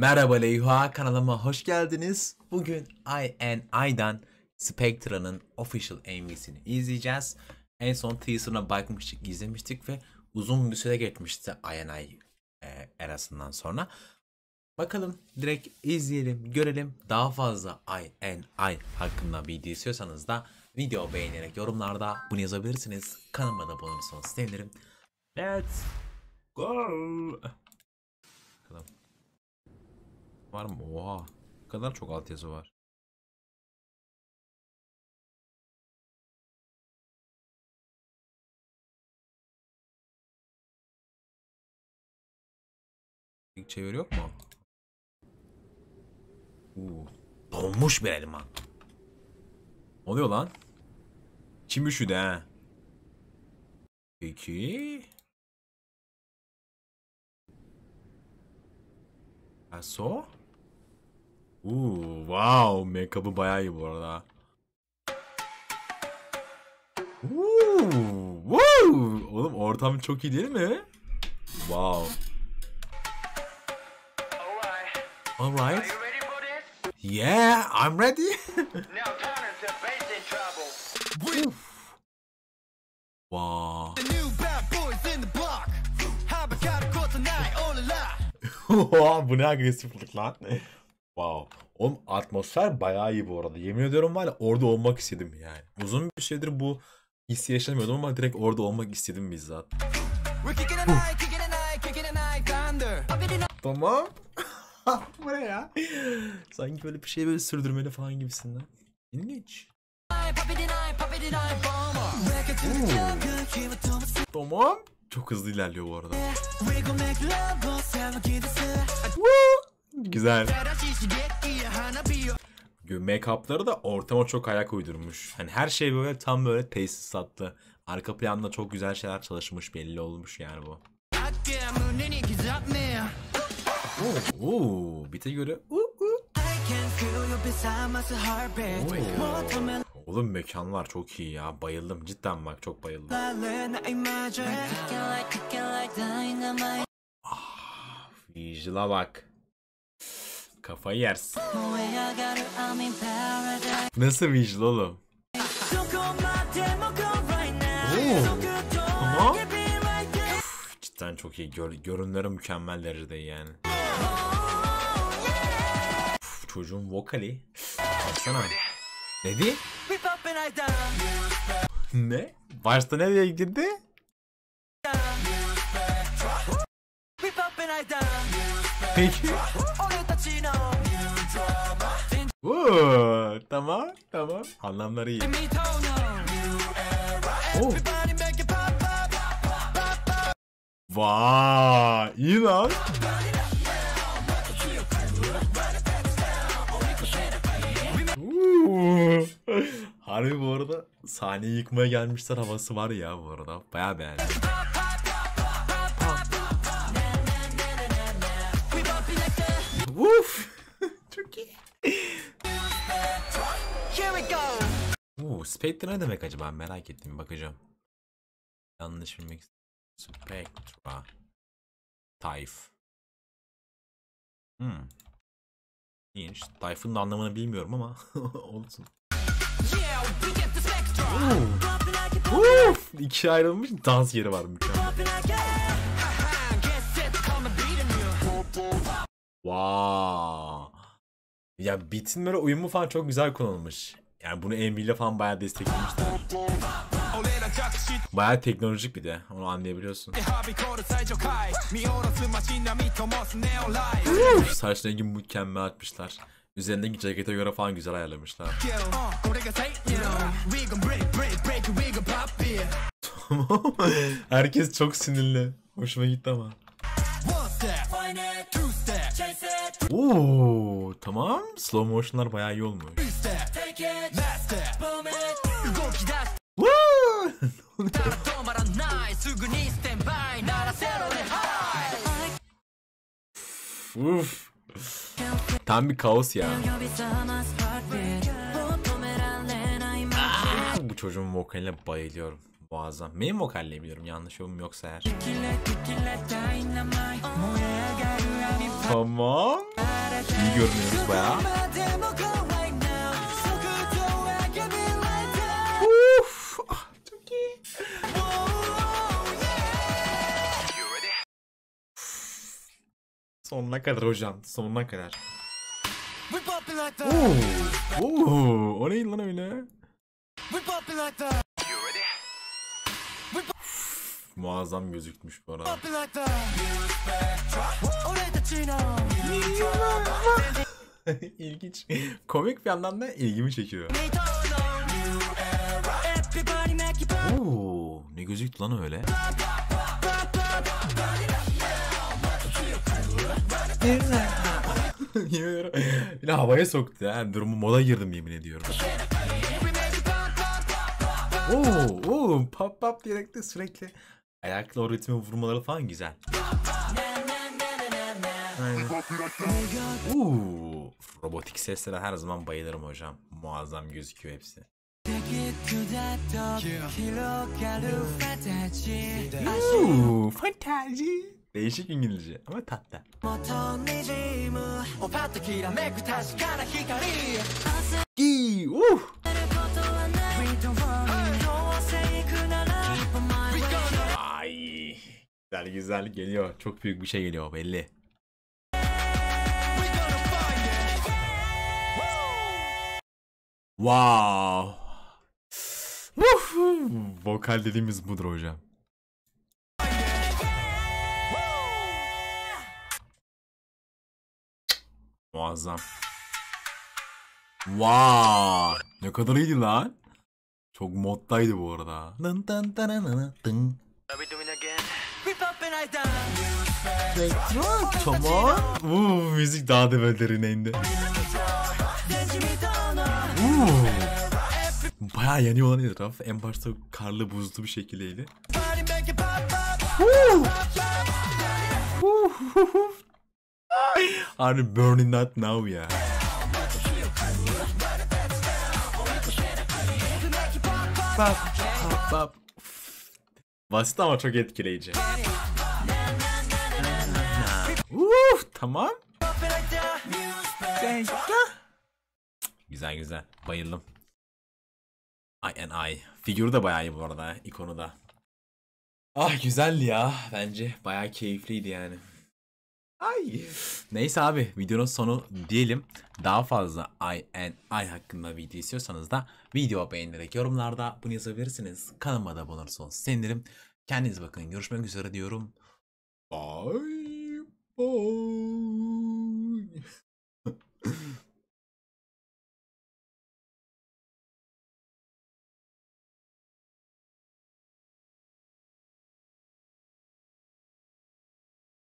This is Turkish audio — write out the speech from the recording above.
Merhaba Leyha kanalıma hoş geldiniz. Bugün I and I'dan Spectra'nın official MV'sini izleyeceğiz. En son teaser'ına bakmıştık, izlemiştik ve uzun bir süre geçmişti I and I e, erasından sonra. Bakalım direkt izleyelim, görelim. Daha fazla I and I hakkında video istiyorsanız da video beğenerek yorumlarda bunu yazabilirsiniz. Kanalıma da abone olursanız sevinirim. Let's go. Bakalım. Var mı? Oha. Ne kadar çok altyazı var. İlk çeviri yok mu? Uuu. Donmuş bir elma. Oluyor lan? Çim üşüdü ha. Peki. Aso? Uuu wow make-up'ı bayağı iyi bu arada. Uuu wow. Oğlum ortam çok iyi değil mi? Wow. Alright. Yeah, I'm ready. Trouble. wow. The new bad boys in the block. Have a got a call tonight, all alive. Oha, bu ne agresiflik lan. Wow. Oğlum atmosfer bayağı iyi bu arada. Yemin ediyorum var ya orada olmak istedim yani. Uzun bir süredir bu hissi yaşamıyordum ama direkt orada olmak istedim bizzat. Tamam. bu ne ya? Sanki böyle bir şey böyle sürdürmeli falan gibisinden. İlginç. Tamam. Çok hızlı ilerliyor bu arada. Güzel. Make-up'ları da ortama çok ayak uydurmuş. Hani her şey böyle tam böyle paste sattı. Arka planda çok güzel şeyler çalışmış belli olmuş yani bu. Oo, oo, bite göre. Oo, oo. Oğlum mekanlar çok iyi ya. Bayıldım. Cidden bak çok bayıldım. ah, Vigil'a bak in paradise. Nasıl Vigil oğlum? There. Cidden çok iyi. Gör, görünleri mükemmel derecede yani. Uf, çocuğun vokali. Baksana. Ne di? We popping right down. Ne? Başta nereye girdi? Peki. Oo, tamam tamam. Anlamları iyi. Oh. Vay iyi lan. Harbi bu arada sahneyi yıkmaya gelmişler havası var ya bu arada. Baya beğendim. Oo, Spectre ne demek acaba merak ettim bakacağım. Yanlış bilmek. Spectra. Tayf. Hmm. İyiymiş. Tayf'ın da anlamını bilmiyorum ama olsun. Uf, ikiye ayrılmış dans yeri var mükemmel. Wow. Ya beat'in böyle uyumu falan çok güzel kullanılmış. Yani bunu Nvidia falan bayağı desteklemişler. Bayağı teknolojik bir de onu anlayabiliyorsun. Saç rengi mükemmel atmışlar. Üzerindeki cekete göre falan güzel ayarlamışlar. Herkes çok sinirli. Hoşuma gitti ama. Oo, tamam. Slow motion'lar bayağı iyi olmuş. Uf. Tam bir kaos ya. Aa, bu çocuğun vokaline bayılıyorum. Muazzam. Benim vokalle biliyorum yanlış yorum yoksa eğer. Tamam. İyi görünüyoruz bayağı. Sonuna kadar hocam. Sonuna kadar. Oo, oo, o neydi lan öyle? Muazzam gözükmüş bu arada. İlginç. Komik bir yandan da ilgimi çekiyor. Oo, ne gözüktü lan öyle? Yine havaya soktu ya. Durumu moda girdim yemin ediyorum. Oo, oo, pop pop diyerek de sürekli ayakla o ritme vurmaları falan güzel. Uuu, robotik seslere her zaman bayılırım hocam. Muazzam gözüküyor hepsi. Uuu, fantazi. Değişik İngilizce ama tatlı. Gi, uh. Ay. Güzel güzel geliyor. Çok büyük bir şey geliyor belli. Wow. Vokal dediğimiz budur hocam. Muazzam. Wow! Ne kadar iyiydi lan. Çok moddaydı bu arada. Dın dın dın dın. Tamam. Uuu müzik daha develerine indi. Uuu. Bayağı olan etraf. En başta karlı buzlu bir şekildeydi. Uuu. Harbi burning not now ya. Bap, bap, bap. Basit ama çok etkileyici. Uf, tamam. Güzel güzel. Bayıldım. I and I. Figürü de bayağı iyi bu arada. ikonu da. Ah güzeldi ya. Bence bayağı keyifliydi yani. Ay. Neyse abi videonun sonu diyelim. Daha fazla I and I hakkında video istiyorsanız da video beğenerek yorumlarda bunu yazabilirsiniz. Kanalıma da abone olursanız sevinirim. Kendinize bakın. Görüşmek üzere diyorum. Bye. Bye.